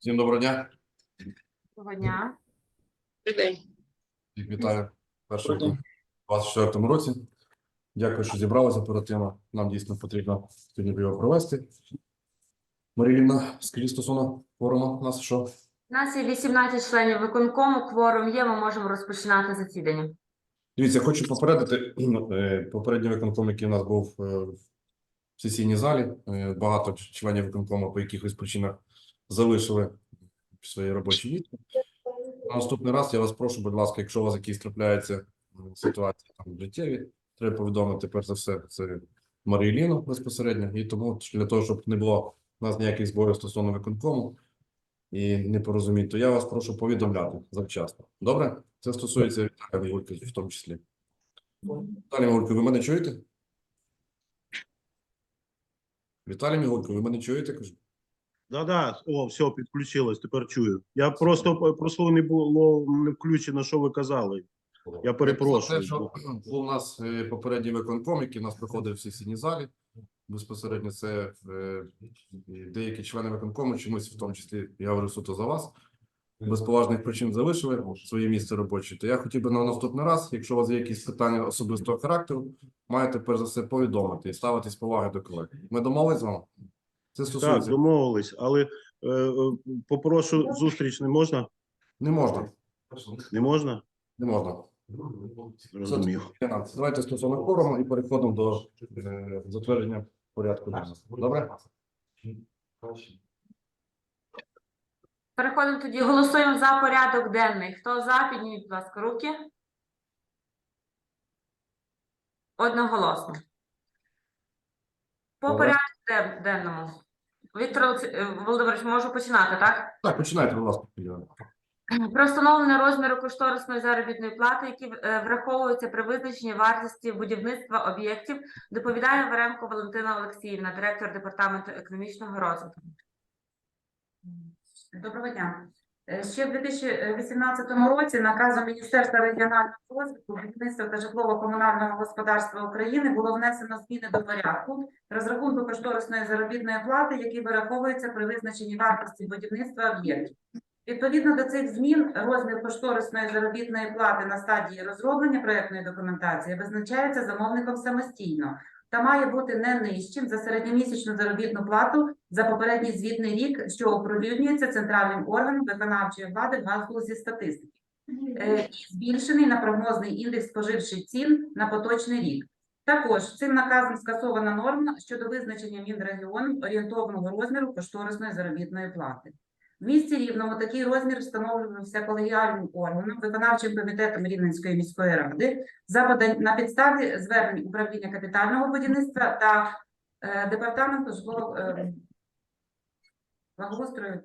Всім доброго дня. Доброго дня. Всіх вітаю в першому 24 році. Дякую, що зібралися оперативно. Нам дійсно потрібно сьогодні його провести. Маріліна, скажіть стосовно форуму, нас що? У нас є 18 членів виконкому, кворум є, ми можемо розпочинати засідання. Дивіться, хочу попередити е, попередній виконком, який у нас був е, в сесійній залі. е, Багато членів виконкому по якихось причинах залишили свої робочі місця. На наступний раз я вас прошу, будь ласка, якщо у вас якісь трапляються м, ситуації там життєві, треба повідомити перш за все це Марію безпосередньо. І тому для того, щоб не було у нас ніяких зборів стосовно виконкому і непорозумінь, то я вас прошу повідомляти завчасно. Добре? Це стосується Віталія Мігулька в тому числі. Віталій Мігулько, ви мене чуєте? Віталій Мігулько, ви мене чуєте? Кажу? Да-да, о, все, підключилось, тепер чую. Я просто просто не було не включено, що ви казали. Я перепрошую. Те, що був у нас е, попередній виконком, який у нас проходив в сесійній залі. Безпосередньо це е, деякі члени виконкому, чомусь, в тому числі, я говорю суто за вас, без поважних причин залишили своє місце робоче. То я хотів би на наступний раз, якщо у вас є якісь питання особистого характеру, маєте перш за все повідомити і ставитись поваги до колег. Ми домовились з вами? Це Так, домовились, але е, е, попрошу зустріч не можна? Не можна. Не можна? Не можна. Все-таки, Давайте стосовно форуму і переходимо до е, затвердження порядку денного. Добре? Переходимо тоді, голосуємо за порядок денний. Хто за, підніміть, будь ласка, руки. Одноголосно. По Добре. порядку ден- денному. Віктор Олексій- е, Володимирович, можу починати, так? Так, починайте, будь ласка. Юлія. Про встановлення розміру кошторисної заробітної плати, які е, враховуються при визначенні вартості будівництва об'єктів, доповідає Веремко Валентина Олексіївна, директор департаменту економічного розвитку. Доброго дня. Е, Ще в 2018 році наказом Міністерства регіонального розвитку, будівництва та житлово-комунального господарства України було внесено зміни до порядку розрахунку кошторисної заробітної плати, які вираховуються при визначенні вартості будівництва об'єктів. Відповідно до цих змін, розмір кошторисної заробітної плати на стадії розроблення проектної документації визначається замовником самостійно та має бути не нижчим за середньомісячну заробітну плату за попередній звітний рік, що оприлюднюється центральним органом виконавчої влади в галузі статистики, е, і збільшений на прогнозний індекс споживчих цін на поточний рік. Також цим наказом скасована норма щодо визначення Мінрегіоном орієнтовного розміру кошторисної заробітної плати. В місті Рівному такий розмір встановлювався колегіальним органом, виконавчим комітетом Рівненської міської ради за на підставі звернень управління капітального будівництва та е, департаменту житлового е, благоустрою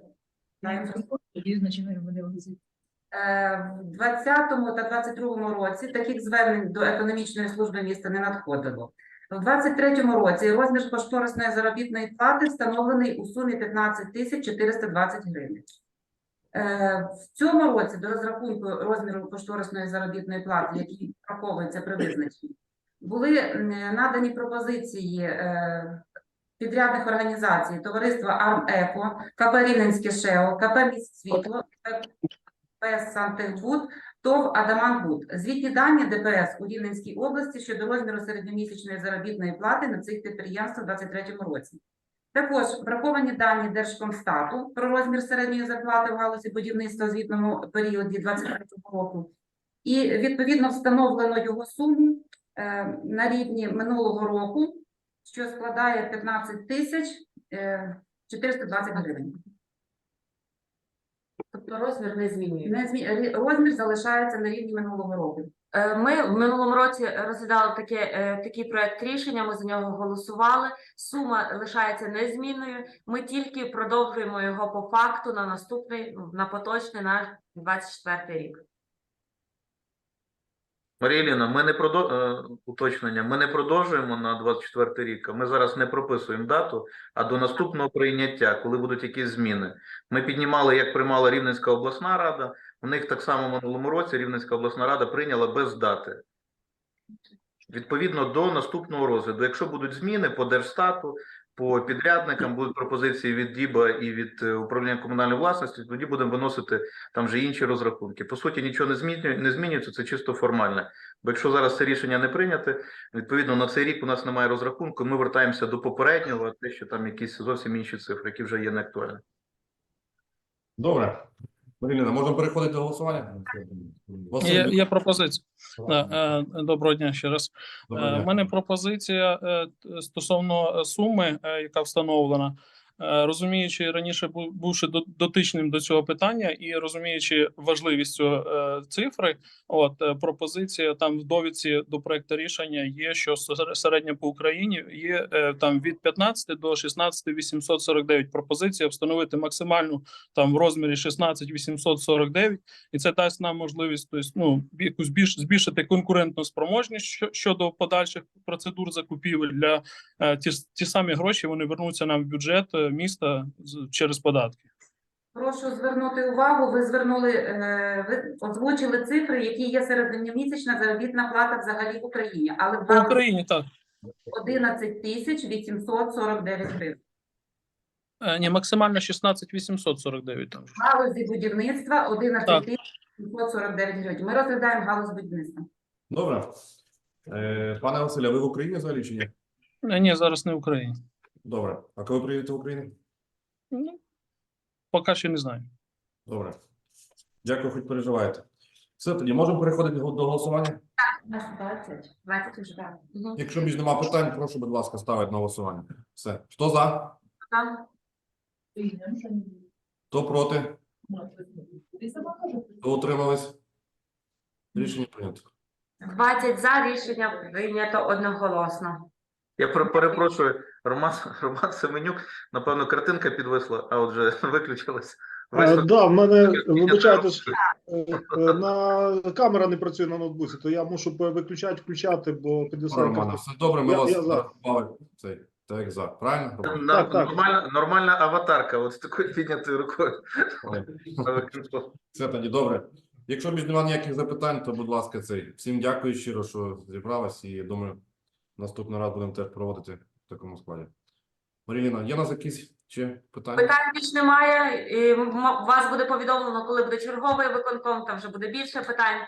та інфраструктури. Е, В 2020 та 2022 році таких звернень до економічної служби міста не надходило. В 2023 році розмір кошторисної заробітної плати встановлений у сумі 15 тисяч 420 гривень. Е, В цьому році до розрахунку розміру кошторисної заробітної плати, який враховується при визначенні, були надані пропозиції е, підрядних організацій товариства «Армеко», КП «Рівненське ШЕО», КП «Міськсвітло», КП «Сантехбуд», ТОВ «Адамантбуд». Звітні дані ДПС у Рівненській області щодо розміру середньомісячної заробітної плати на цих підприємствах у 2023 році. Також враховані дані Держкомстату про розмір середньої зарплати в галузі будівництва у звітному періоді 2023 року. І відповідно встановлено його суму е, на рівні минулого року, що складає 15 тисяч е, 420 гривень. Тобто розмір не змінюється. Не змі- Розмір залишається на рівні минулого року. Е, Ми в минулому році розглядали таке, е, такий проект рішення, ми за нього голосували. Сума лишається незмінною. Ми тільки продовжуємо його по факту на наступний, ну, на поточний на 24 рік. Марія Іліна, ми не продо... е, уточнення. Ми не продовжуємо на 24 рік. Ми зараз не прописуємо дату, а до наступного прийняття, коли будуть якісь зміни. Ми піднімали, як приймала Рівненська обласна рада. У них так само в минулому році Рівненська обласна рада прийняла без дати. Відповідно до наступного розгляду. Якщо будуть зміни по держстату, по підрядникам, будуть пропозиції від ДІБа і від е, управління комунальної власності, тоді будемо виносити там вже інші розрахунки. По суті, нічого не змінює, не змінюється, це чисто формальне. Бо якщо зараз це рішення не прийняте, відповідно на цей рік у нас немає розрахунку. Ми вертаємося до попереднього, а те, що там якісь зовсім інші цифри, які вже є неактуальні. Добре. Маріліна, можемо переходити до голосування? Є, є пропозиція. Е, доброго дня ще раз. Е. У мене пропозиція е, стосовно е, суми, е, яка встановлена. Е, Розуміючи раніше, бувши до- дотичним до цього питання і розуміючи важливість цього е, цифри, от е, пропозиція там в довідці до проекту рішення є, що середня по Україні є там від 15 до 16 849 пропозиція встановити максимальну там в розмірі 16 849 і це дасть нам можливість тобто, ну, якусь більш збільшити конкурентну спроможність щодо подальших процедур закупівель для ті, ті самі гроші вони вернуться нам в бюджет міста через податки. Прошу звернути увагу. Ви звернули, е, ви озвучили цифри, які є середньомісячна заробітна плата взагалі в Україні, але в Україні так 11 тисяч 849 гривень. Е, ні, максимально 16 849 там. галузі будівництва 11 Так. тисяч 749 гривень. Ми розглядаємо галузь будівництва. Добре. Е, Пане Василе, ви в Україні взагалі чи ні? Ні, зараз не в Україні. Добре. А коли приїдете в Україну? Ну, поки ще не знаю. Добре. Дякую, хоч переживаєте. Все, тоді можемо переходити до голосування. 20. 20 вже так. Мгм. Якщо більш нема питань, прошу, будь ласка, ставити на голосування. Все. Хто за? Там Хто проти? Хто утримались? Рішення прийнято. 20 за рішення прийнято одноголосно. Я пер- перепрошую, Роман, Роман Семенюк, напевно, картинка підвисла, а отже, виключилась. А, да, в мене вибачайте, не що, е, е, на камера не працює на ноутбуці, то я мушу виключати, включати, бо підвисає Романе, все добре, ми Я- вас я за. Цей, так за. Правильно? Так, так. Нормальна, нормальна аватарка, от з такою піднятою рукою. Все тоді добре. Якщо більш немає ніяких запитань, то будь ласка, цей. Всім дякую щиро, що зібралась, і думаю, наступний раз будемо теж проводити такому складі. Маріліна, є у нас якісь ще питання? Питань більш немає. І вас буде повідомлено, коли буде черговий виконком, там вже буде більше питань.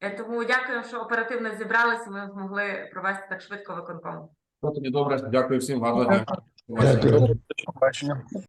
Е, Тому дякую, що оперативно зібралися. Ми змогли провести так швидко виконком. Ну, тоді добре. Дякую всім, гарного дня. Дякую.